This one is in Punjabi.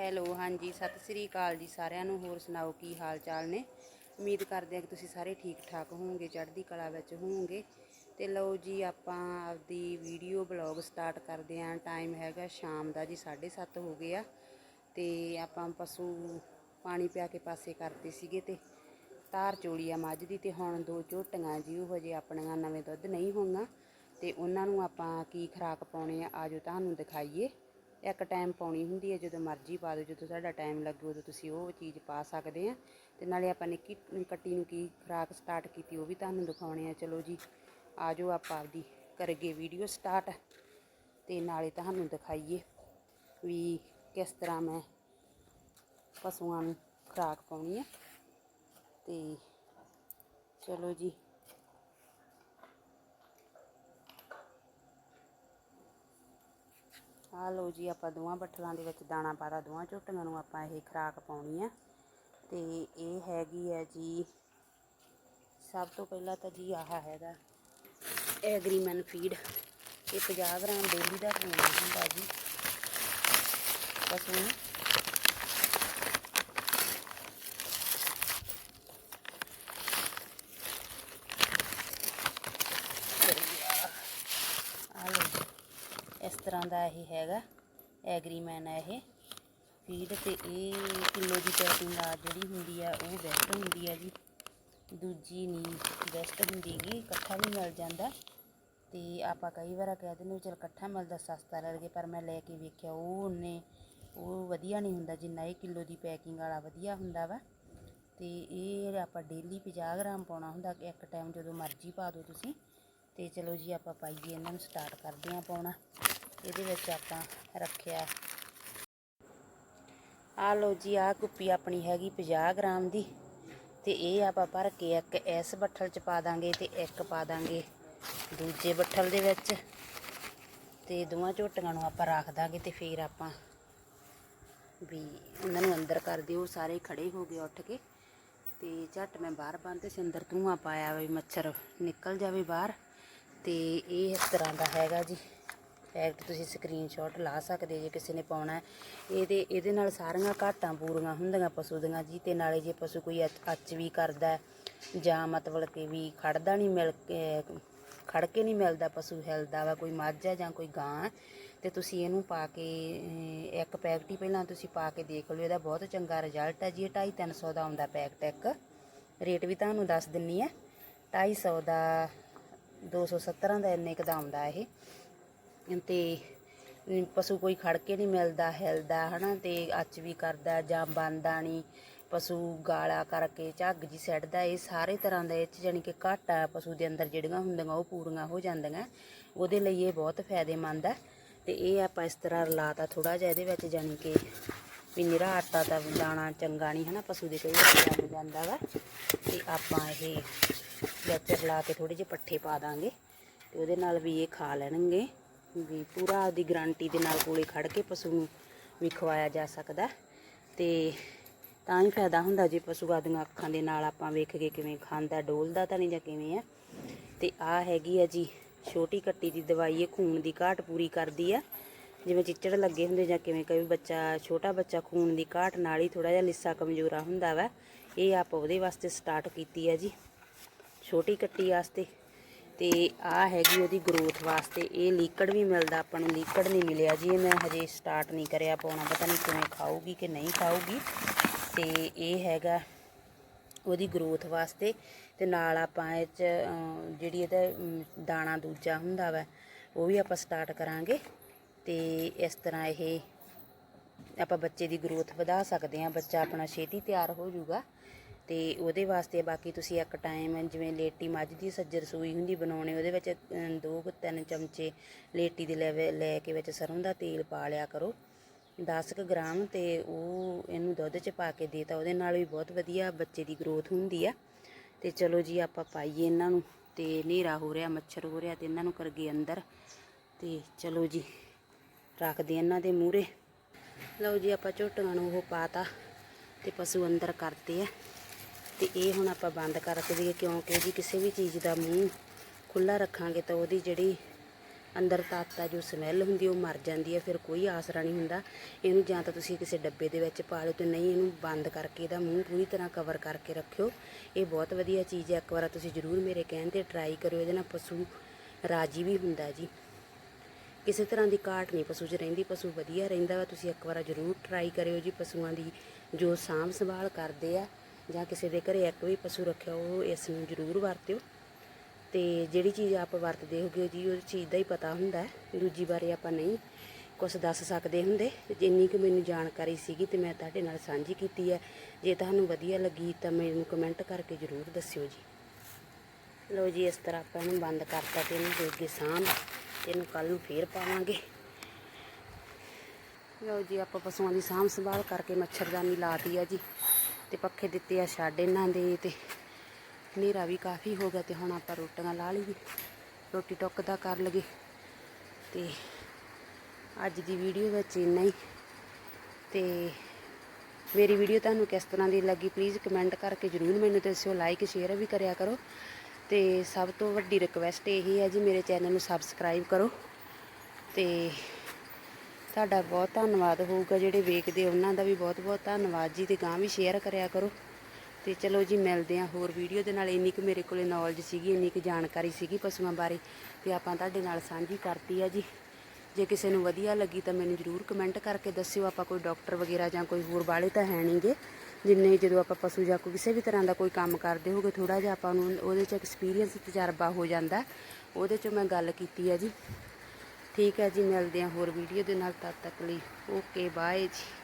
ਹੈਲੋ, ਹਾਂਜੀ, ਸਤਿ ਸ੍ਰੀ ਅਕਾਲ ਜੀ ਸਾਰਿਆਂ ਨੂੰ। ਹੋਰ ਸੁਣਾਓ, ਕੀ ਹਾਲ ਚਾਲ ਨੇ? ਉਮੀਦ ਕਰਦੇ ਹਾਂ ਕਿ ਤੁਸੀਂ ਸਾਰੇ ਠੀਕ ਠਾਕ ਹੋਵੋਗੇ, ਚੜ੍ਹਦੀ ਕਲਾ ਵਿੱਚ ਹੋਵੋਗੇ। ਤੇ ਲਓ ਜੀ, ਆਪਾਂ ਆਪਦੀ ਵੀਡੀਓ ਬਲੌਗ ਸਟਾਰਟ ਕਰਦੇ ਹਾਂ। ਟਾਈਮ ਹੈਗਾ ਸ਼ਾਮ ਦਾ ਜੀ 7:30 ਹੋ ਗਏ ਆ। ਤੇ ਆਪਾਂ ਪਸ਼ੂ ਪਾਣੀ ਪਿਆ ਕੇ ਪਾਸੇ ਕਰਦੇ ਸੀਗੇ ਤੇ ਧਾਰ ਚੋਲੀ ਆ ਮੱਝ ਦੀ ਤੇ ਹੁਣ ਦੋ ਝੋਟੀਆਂ ਜੀ, ਉਹ ਹਜੇ ਆਪਣੀਆਂ ਨਵੇਂ ਦੁੱਧ ਨਹੀਂ ਹੋਈਆਂ। ਤੇ ਉਹਨਾਂ ਨੂੰ ਆਪਾਂ ਕੀ ਖੁਰਾਕ ਪਾਉਣੇ ਆ, ਆਜੋ ਤੁਹਾਨੂੰ ਦਿਖਾਈਏ। ਇੱਕ ਟਾਈਮ ਪਾਉਣੀ ਹੁੰਦੀ ਹੈ, ਜਦੋਂ ਮਰਜ਼ੀ ਪਾ ਦਿਓ, ਜਦੋਂ ਸਾਡਾ ਟਾਈਮ ਲੱਗੇ ਉਦੋਂ ਤੁਸੀਂ ਉਹ ਚੀਜ਼ ਪਾ ਸਕਦੇ ਆ। ਤੇ ਨਾਲੇ ਆਪਾਂ ਨਿੱਕੀ ਕੱਟੀ ਨੂੰ ਕੀ ਖੁਰਾਕ ਸਟਾਰਟ ਕੀਤੀ, ਉਹ ਵੀ ਤੁਹਾਨੂੰ ਦਿਖਾਉਣੇ ਆ। ਚਲੋ ਜੀ ਆਜੋ ਆਪਾਂ ਆਪਦੀ ਕਰਗੇ ਵੀਡੀਓ ਸਟਾਰਟ ਤੇ ਨਾਲੇ ਤੁਹਾਨੂੰ ਦਿਖਾਈਏ ਵੀ ਕਿਸ ਤਰ੍ਹਾਂ ਮੈਂ ਪਸ਼ੂਆਂ ਨੂੰ ਖੁਰਾਕ ਪਾਉਣੀ ਹੈ ਤੇ ਚਲੋ ਜੀ ਆ ਲਓ ਜੀ, ਆਪਾਂ ਦੋਵਾਂ ਬੱਠਲਾਂ ਦੇ ਵਿੱਚ ਦਾਣਾ ਪਾਤਾ, ਦੋਵਾਂ ਝੋਟੀਆਂ ਨੂੰ ਆਪਾਂ ਇਹ ਖੁਰਾਕ ਪਾਉਣੀ ਆ। ਤੇ ਇਹ ਹੈਗੀ ਹੈ ਜੀ, ਸਭ ਤੋਂ ਪਹਿਲਾਂ ਤਾਂ ਜੀ ਆਹ ਹੈਗਾ ਐਗਰੀਮੈਨ ਫੀਡ। ਇਹ 50 ਗ੍ਰਾਮ ਡੇਲੀ ਦਾ ਖਵਾਉਣਾ ਹੁੰਦਾ ਜੀ। ਬਸ ਨੂੰ ਆ ਲਓ ਜੀ। ਇਸ ਤਰ੍ਹਾਂ ਦਾ ਇਹ ਹੈਗਾ, ਐਗਰੀਮੈਨ ਹੈ ਇਹ। ਫੀਡ ਤੇ ਇਹ ਕਿਲੋ ਦੀ ਪੈਕਿੰਗ ਆ ਜਿਹੜੀ ਹੁੰਦੀ ਆ, ਉਹ ਬੈਸਟ ਹੁੰਦੀ ਆ ਜੀ। ਦੂਜੀ ਨਹੀਂ ਬੈਸਟ ਹੁੰਦੀ ਗੀ, ਇਕੱਠਾ ਵੀ ਮਿਲ ਜਾਂਦਾ। ਤੇ ਆਪਾਂ ਕਈ ਵਾਰ ਕਹਿ ਦਿੰਦੇ ਵੀ ਚਲ ਇਕੱਠਾ ਮਿਲਦਾ, ਸਸਤਾ ਲੱਗੇ ਪਰ ਮੈਂ ਲੈ ਕੇ ਵੇਖਿਆ, ਉਹ ਉਹਨੇ, ਉਹ ਵਧੀਆ ਨਹੀਂ ਹੁੰਦਾ ਜਿੰਨਾ ਇਹ ਕਿਲੋ ਦੀ ਪੈਕਿੰਗ ਵਾਲਾ ਵਧੀਆ ਹੁੰਦਾ ਵਾ। ਤੇ ਇਹ ਆਪਾਂ ਡੇਲੀ 50 ਗ੍ਰਾਮ ਪਾਉਣਾ ਹੁੰਦਾ, ਇੱਕ ਟਾਈਮ ਜਦੋਂ ਮਰਜ਼ੀ ਪਾ ਦਿਓ ਤੁਸੀਂ। ਤੇ ਚਲੋ ਜੀ, ਆਪਾਂ ਪਾਈਏ, ਇਹਨਾਂ ਨੂੰ ਸਟਾਰਟ ਕਰਦੇ ਹਾਂ ਪਾਉਣਾ। ਇਹਦੇ ਵਿੱਚ ਆਪਾਂ ਰੱਖਿਆ। ਆ ਲਓ ਜੀ ਆ ਕੁੱਪੀ ਆਪਣੀ ਹੈਗੀ 50 ਗ੍ਰਾਮ ਦੀ। ਤੇ ਇਹ ਆਪਾਂ ਭਰ ਕੇ ਇੱਕ ਇਸ ਬੱਠਲ ਚ ਪਾ ਦਾਂਗੇ ਤੇ ਇੱਕ ਪਾ ਦਾਂਗੇ ਦੂਜੇ ਬੱਠਲ ਦੇ ਵਿੱਚ। ਤੇ ਦੋਵਾਂ ਝੋਟੀਆਂ ਨੂੰ ਆਪਾਂ ਰੱਖ ਦਾਂਗੇ ਤੇ ਫਿਰ ਆਪਾਂ ਵੀ ਉਹਨਾਂ ਨੂੰ ਅੰਦਰ ਕਰ ਦਿਓ। ਸਾਰੇ ਖੜੇ ਹੋ ਗਏ ਉੱਠ ਕੇ। ਤੇ ਝੱਟ ਮੈਂ ਬਾਹਰ ਬੰਦ ਤੇ ਅੰਦਰ ਧੂੰਆਂ ਪਾਇਆ ਵੀ ਮੱਛਰ ਨਿਕਲ ਜਾਵੇ ਬਾਹਰ। ਤੇ ਇਹ ਇਸ ਤਰ੍ਹਾਂ ਦਾ ਹੈਗਾ ਜੀ। ਪੈਕਟ ਤੁਸੀਂ ਸਕਰੀਨਸ਼ਾਟ ਲਾ ਸਕਦੇ ਜੇ ਕਿਸੇ ਨੇ ਪਾਉਣਾ ਇਹਦੇ ਇਹਦੇ ਨਾਲ ਸਾਰੀਆਂ ਘਾਟਾਂ ਪੂਰੀਆਂ ਹੁੰਦੀਆਂ ਪਸ਼ੂ ਦੀਆਂ ਜੀ ਤੇ ਨਾਲੇ ਜੇ ਪਸ਼ੂ ਕੋਈ ਅੱਚ- ਵੀ ਕਰਦਾ ਜਾਂ ਮਤਲਬ ਕਿ ਵੀ ਖੜਦਾ ਨਹੀਂ ਮਿਲ ਕੇ, ਖੜ ਕੇ ਨਹੀਂ ਮਿਲਦਾ ਪਸ਼ੂ ਹਿਲਦਾ ਵਾ, ਕੋਈ ਮੱਝ ਆ ਜਾਂ ਕੋਈ ਗਾਂ ਹੈ, ਤੇ ਤੁਸੀਂ ਇਹਨੂੰ ਪਾ ਕੇ ਇੱਕ ਪੈਕਟ ਹੀ ਪਹਿਲਾਂ ਤੁਸੀਂ ਪਾ ਕੇ ਦੇਖ ਲਿਓ। ਇਹਦਾ ਬਹੁਤ ਚੰਗਾ ਰਿਜ਼ਲਟ ਹੈ ਜੀ। ਇਹ 2.5 300 ਦਾ ਆਉਂਦਾ ਪੈਕਟ ਇੱਕ। ਰੇਟ ਵੀ ਤੁਹਾਨੂੰ ਦੱਸ ਦਿੰਨੀ ਆ। 250 ਦਾ 270 ਦਾ ਇੰਨੇ ਕੁ ਦਾ ਆਉਂਦਾ ਇਹ। ਤੇ ਪਸ਼ੂ ਕੋਈ ਖੜ ਕੇ ਨਹੀਂ ਮਿਲਦਾ, ਹਿਲਦਾ, ਹਨਾ, ਤੇ ਅੱਚ ਵੀ ਕਰਦਾ, ਜਾਂ ਬੰਦਾ ਨਹੀਂ ਪਸ਼ੂ ਗਾਲਾ ਕਰਕੇ ਝੱਗ ਜੀ ਸੱਟਦਾ ਇਹ ਸਾਰੇ ਤਰ੍ਹਾਂ ਦੇ ਇਹ 'ਚ ਜਾਣੀ ਕਿ ਘਾਟਾ ਪਸ਼ੂ ਦੇ ਅੰਦਰ ਜਿਹੜੀਆਂ ਹੁੰਦੀਆਂ, ਉਹ ਪੂਰੀਆਂ ਹੋ ਜਾਂਦੀਆਂ, ਉਹਦੇ ਲਈ ਇਹ ਬਹੁਤ ਫਾਇਦੇਮੰਦ ਹੈ ਤੇ ਇਹ ਆਪਾਂ ਇਸ ਤਰ੍ਹਾਂ ਰਲਾਤਾ ਥੋੜਾ ਜਿਹਾ, ਇਹਦੇ ਵਿੱਚ ਜਾਣੀ ਕਿ ਵੀ ਨਿਰਾ ਆਟਾ ਤਾਂ ਦਾਣਾ ਚੰਗਾ ਨਹੀਂ ਹਨਾ, ਪਸ਼ੂ ਦੇ ਕਈ ਵਾਰ ਲੱਗ ਜਾਂਦਾ ਵਾ। ਤੇ ਆਪਾਂ ਇਹ ਵਿੱਚ ਰਲਾ ਕੇ ਥੋੜੇ ਜਿਹੇ ਪੱਠੇ ਪਾ ਦਾਂਗੇ, ਤੇ ਉਹਦੇ ਨਾਲ ਵੀ ਇਹ ਖਾ ਲੈਣਗੇ। ਵੀ ਪੂਰਾ ਆਪਦੀ ਗਰੰਟੀ ਦੇ ਨਾਲ ਕੋਲੇ ਖੜ ਕੇ ਪਸ਼ੂ ਨੂੰ ਵੀ ਖਵਾਇਆ ਜਾ ਸਕਦਾ ਤੇ ਤਾਂ ਹੀ ਫਾਇਦਾ ਹੁੰਦਾ ਜੇ ਪਸ਼ੂ ਆਦੀਆਂ ਅੱਖਾਂ ਦੇ ਨਾਲ ਆਪਾਂ ਵੇਖ ਕੇ ਕਿਵੇਂ ਖਾਂਦਾ, ਡੋਲਦਾ ਤਾਂ ਨਹੀਂ ਜਾਂ ਕਿਵੇਂ ਆ ਤੇ ਆ ਹੈਗੀ ਆ ਜੀ, ਛੋਟੀ ਕੱਟੀ ਦੀ ਦਵਾਈ ਇਹ ਖੂਨ ਦੀ ਘਾਟ ਪੂਰੀ ਕਰਦੀ ਆ। ਜਿਵੇਂ ਚਿੱਚੜ ਲੱਗੇ ਹੁੰਦੇ ਜਾਂ ਕਿਵੇਂ ਕਈ ਬੱਚਾ, ਛੋਟਾ ਬੱਚਾ ਖੂਨ ਦੀ ਘਾਟ ਨਾਲ ਹੀ ਥੋੜਾ ਜਿਹਾ ਲਿੱਸਾ ਕਮਜ਼ੋਰਾ ਹੁੰਦਾ ਵਾ, ਇਹ ਆਪਾਂ ਉਹਦੇ ਵਾਸਤੇ ਸਟਾਰਟ ਕੀਤੀ ਆ ਜੀ। ਛੋਟੀ ਕੱਟੀ ਵਾਸਤੇ ਤੇ ਆ ਹੈਗੀ ਉਹਦੀ ਗਰੋਥ ਵਾਸਤੇ। ਇਹ ਲੀਕੜ ਵੀ ਮਿਲਦਾ, ਆਪਾਂ ਨੂੰ ਲੀਕੜ ਨਹੀਂ ਮਿਲਿਆ ਜੀ। ਇਹ ਮੈਂ ਹਜੇ ਸਟਾਰਟ ਨਹੀਂ ਕਰਿਆ ਪਾਉਣਾ, ਪਤਾ ਨਹੀਂ ਕਿਵੇਂ ਖਾਊਗੀ ਕਿ ਨਹੀਂ ਖਾਊਗੀ। ਤੇ ਇਹ ਹੈਗਾ ਉਹਦੀ ਗਰੋਥ ਵਾਸਤੇ। ਤੇ ਨਾਲ ਆਪਾਂ ਇਹ ਚ ਜਿਹੜੀ ਇਹਦਾ ਦਾਣਾ ਦੂਜਾ ਹੁੰਦਾ ਵਾ, ਉਹ ਵੀ ਆਪਾਂ ਸਟਾਰਟ ਕਰਾਂਗੇ। ਤੇ ਇਸ ਤਰ੍ਹਾਂ ਇਹ ਆਪਾਂ ਬੱਚੇ ਦੀ ਗਰੋਥ ਵਧਾ ਸਕਦੇ ਹਾਂ। ਬੱਚਾ ਆਪਣਾ ਛੇਤੀ ਤਿਆਰ ਹੋ ਜਾਊਗਾ। ਤੇ ਉਹਦੇ ਵਾਸਤੇ ਬਾਕੀ ਤੁਸੀਂ ਇੱਕ ਟਾਈਮ ਜਿਵੇਂ ਲੇਟੀ ਮੱਝ ਦੀ ਸੱਜਰ ਸੂਈ ਹੁੰਦੀ ਬਣਾਉਣੇ, ਉਹਦੇ ਵਿੱਚ ਦੋ ਕੁ ਤਿੰਨ ਚਮਚੇ ਲੇਟੀ ਦੇ ਲੈਵੇ, ਲੈ ਕੇ ਵਿੱਚ ਸਰੋਂ ਦਾ ਤੇਲ ਪਾ ਲਿਆ ਕਰੋ। 10 ਕੁ ਗ੍ਰਾਮ ਤੇ ਉਹ ਇਹਨੂੰ ਦੁੱਧ 'ਚ ਪਾ ਕੇ ਦੇਤਾ ਉਹਦੇ ਨਾਲ ਵੀ ਬਹੁਤ ਵਧੀਆ ਬੱਚੇ ਦੀ ਗਰੋਥ ਹੁੰਦੀ ਆ। ਤੇ ਚਲੋ ਜੀ, ਆਪਾਂ ਪਾਈਏ ਇਹਨਾਂ ਨੂੰ, ਤੇ ਹਨੇਰਾ ਹੋ ਰਿਹਾ, ਮੱਛਰ ਹੋ ਰਿਹਾ ਤੇ ਇਹਨਾਂ ਨੂੰ ਕਰਗੇ ਅੰਦਰ। ਤੇ ਚਲੋ ਜੀ, ਰੱਖਦੇ ਇਹਨਾਂ ਦੇ ਮੂਹਰੇ। ਲਓ ਜੀ, ਆਪਾਂ ਝੋਟੀਆਂ ਨੂੰ ਉਹ ਪਾਤਾ ਤੇ ਪਸ਼ੂ ਅੰਦਰ ਕਰਤੇ ਆ। ਤੇ ਇਹ ਹੁਣ ਆਪਾਂ ਬੰਦ ਕਰ ਦਈਏ ਕਿਉਂਕਿ ਜੀ ਕਿਸੇ ਵੀ ਚੀਜ਼ ਦਾ ਮੂੰਹ ਖੁੱਲਾ ਰੱਖਾਂਗੇ ਤਾਂ ਉਹਦੀ ਜਿਹੜੀ ਅੰਦਰ ਤਾਤਾ ਜੋ ਸਮੈਲ ਹੁੰਦੀ ਉਹ ਮਰ ਜਾਂਦੀ ਹੈ ਫਿਰ ਕੋਈ ਆਸਰਾ ਨਹੀਂ ਹੁੰਦਾ। ਇਹਨੂੰ ਜਾਂ ਤਾਂ ਤੁਸੀਂ ਕਿਸੇ ਡੱਬੇ ਦੇ ਵਿੱਚ ਪਾ ਲਓ ਤੇ ਨਹੀਂ ਇਹਨੂੰ ਬੰਦ ਕਰਕੇ ਇਹਦਾ ਮੂੰਹ ਪੂਰੀ ਤਰ੍ਹਾਂ ਕਵਰ ਕਰਕੇ ਰੱਖਿਓ। ਇਹ ਬਹੁਤ ਵਧੀਆ ਚੀਜ਼ ਹੈ ਇੱਕ ਵਾਰ ਤੁਸੀਂ ਜ਼ਰੂਰ ਮੇਰੇ ਕਹਿਣ ਤੇ ਟਰਾਈ ਕਰਿਓ, ਇਹਦੇ ਨਾਲ ਪਸ਼ੂ ਰਾਜੀ ਵੀ ਹੁੰਦਾ ਜੀ। ਕਿਸੇ ਤਰ੍ਹਾਂ ਦੀ ਘਾਟ ਨਹੀਂ, ਪਸ਼ੂ 'ਚ ਰਹਿੰਦੀ, ਪਸ਼ੂ ਵਧੀਆ ਰਹਿੰਦਾ ਵਾ, ਤੁਸੀਂ ਇੱਕ ਵਾਰ ਜ਼ਰੂਰ ਟਰਾਈ ਕਰਿਓ ਜੀ ਪਸ਼ੂਆਂ ਦੀ ਜੋ ਸਾਂਭ ਸੰਭਾਲ ਕਰਦੇ ਆ। ਜਾਂ ਕਿਸੇ ਦੇ ਘਰੇ ਇੱਕ ਵੀ ਪਸ਼ੂ ਰੱਖਿਆ ਉਹ ਇਸ ਨੂੰ ਜ਼ਰੂਰ ਵਰਤਿਓ। ਤੇ ਜਿਹੜੀ ਚੀਜ਼ ਆਪ ਵਰਤਦੇ ਹੋਗੇ ਜੀ, ਉਹ ਚੀਜ਼ ਦਾ ਹੀ ਪਤਾ ਹੁੰਦਾ ਦੂਜੀ ਬਾਰੇ ਆਪਾਂ ਨਹੀਂ ਕੁਝ ਦੱਸ ਸਕਦੇ ਹੁੰਦੇ। ਜਿੰਨੀ ਕਿ ਮੈਨੂੰ ਜਾਣਕਾਰੀ ਸੀਗੀ ਤੇ ਮੈਂ ਤੁਹਾਡੇ ਨਾਲ ਸਾਂਝੀ ਕੀਤੀ ਹੈ। ਜੇ ਤੁਹਾਨੂੰ ਵਧੀਆ ਲੱਗੀ ਤਾਂ ਮੈਨੂੰ ਕਮੈਂਟ ਕਰਕੇ ਜ਼ਰੂਰ ਦੱਸਿਓ ਜੀ। ਲਓ ਜੀ, ਇਸ ਤਰ੍ਹਾਂ ਆਪਾਂ ਇਹਨੂੰ ਬੰਦ ਕਰਤਾ ਤੇ ਇਹਨੂੰ ਦੇ ਸਾਂਭ ਤੇ ਇਹਨੂੰ ਕੱਲ ਨੂੰ ਫੇਰ ਪਾਵਾਂਗੇ। ਲਓ ਜੀ, ਆਪਾਂ ਪਸ਼ੂਆਂ ਦੀ ਸਾਂਭ ਸੰਭਾਲ ਕਰਕੇ ਮੱਛਰਦਾਨੀ ਲਾਤੀ ਆ ਜੀ। ਤੇ ਪੱਖੇ ਦਿੱਤੇ ਆ ਛੱਡ ਇਹਨਾਂ ਦੇ ਤੇ ਹਨੇਰਾ ਵੀ ਕਾਫੀ ਹੋ ਗਿਆ ਤੇ ਹੁਣ ਆਪਾਂ ਰੋਟੀਆਂ ਲਾ ਲਈਏ। ਰੋਟੀ ਟੁੱਕ ਦਾ ਕਰ ਲਈਏ। ਤੇ ਅੱਜ ਦੀ ਵੀਡੀਓ ਵਿੱਚ ਇੰਨਾ ਹੀ। ਤੇ ਮੇਰੀ ਵੀਡੀਓ ਤੁਹਾਨੂੰ ਕਿਸ ਤਰ੍ਹਾਂ ਦੀ ਲੱਗੀ ਪਲੀਜ਼ ਕਮੈਂਟ ਕਰਕੇ ਜਰੂਰ ਮੈਨੂੰ ਦੱਸਿਓ ਲਾਈਕ ਸ਼ੇਅਰ ਵੀ ਕਰਿਆ ਕਰੋ। ਤੇ ਸਭ ਤੋਂ ਵੱਡੀ ਰਿਕਵੈਸਟ ਇਹ ਹੈ ਜੀ, ਮੇਰੇ ਚੈਨਲ ਨੂੰ ਸਬਸਕ੍ਰਾਈਬ ਕਰੋ। ਤੇ ਤੁਹਾਡਾ ਬਹੁਤ ਧੰਨਵਾਦ ਹੋਊਗਾ ਜਿਹੜੇ ਵੇਖਦੇ ਉਹਨਾਂ ਦਾ ਵੀ ਬਹੁਤ ਬਹੁਤ ਧੰਨਵਾਦ। ਜੀ ਤੇ ਗਾਂ ਵੀ ਸ਼ੇਅਰ ਕਰਿਆ ਕਰੋ। ਤੇ ਚਲੋ ਜੀ, ਮਿਲਦੇ ਹਾਂ ਹੋਰ ਵੀਡੀਓ ਦੇ ਨਾਲ। ਇੰਨੀ ਕੁ ਮੇਰੇ ਕੋਲੇ ਨੌਲੇਜ ਸੀਗੀ, ਇੰਨੀ ਕੁ ਜਾਣਕਾਰੀ ਸੀਗੀ ਪਸ਼ੂਆਂ ਬਾਰੇ। ਤੇ ਆਪਾਂ ਤੁਹਾਡੇ ਨਾਲ ਸਾਂਝੀ ਕਰਤੀ ਆ ਜੀ। ਜੇ ਕਿਸੇ ਨੂੰ ਵਧੀਆ ਲੱਗੀ ਤਾਂ ਮੈਨੂੰ ਜਰੂਰ ਕਮੈਂਟ ਕਰਕੇ ਦੱਸਿਓ। ਆਪਾਂ ਕੋਈ ਡਾਕਟਰ ਵਗੈਰਾ ਜਾਂ ਕੋਈ ਹੋਰ ਬਾਲੇ ਤਾਂ ਹੈ ਨਹੀਂਗੇ ਜਿੰਨੇ ਜਦੋਂ ਆਪਾਂ ਪਸ਼ੂ ਜਾਂ ਕੋਈ ਕਿਸੇ ਵੀ ਤਰ੍ਹਾਂ ਦਾ ਕੋਈ ਕੰਮ ਕਰਦੇ ਹੋਗੇ ਥੋੜਾ ਜਿਹਾ ਆਪਾਂ ਨੂੰ ਉਹਦੇ 'ਚ ਐਕਸਪੀਰੀਅੰਸ ਤਜਰਬਾ ਹੋ ਜਾਂਦਾ। ਉਹਦੇ 'ਚੋਂ ਮੈਂ ਗੱਲ ਕੀਤੀ ਆ ਜੀ। ਠੀਕ ਹੈ ਜੀ, ਮਿਲਦੇ ਹਾਂ ਹੋਰ ਵੀਡੀਓ ਦੇ ਨਾਲ, ਤਦ ਤੱਕ ਲਈ ਓਕੇ, ਬਾਏ ਜੀ।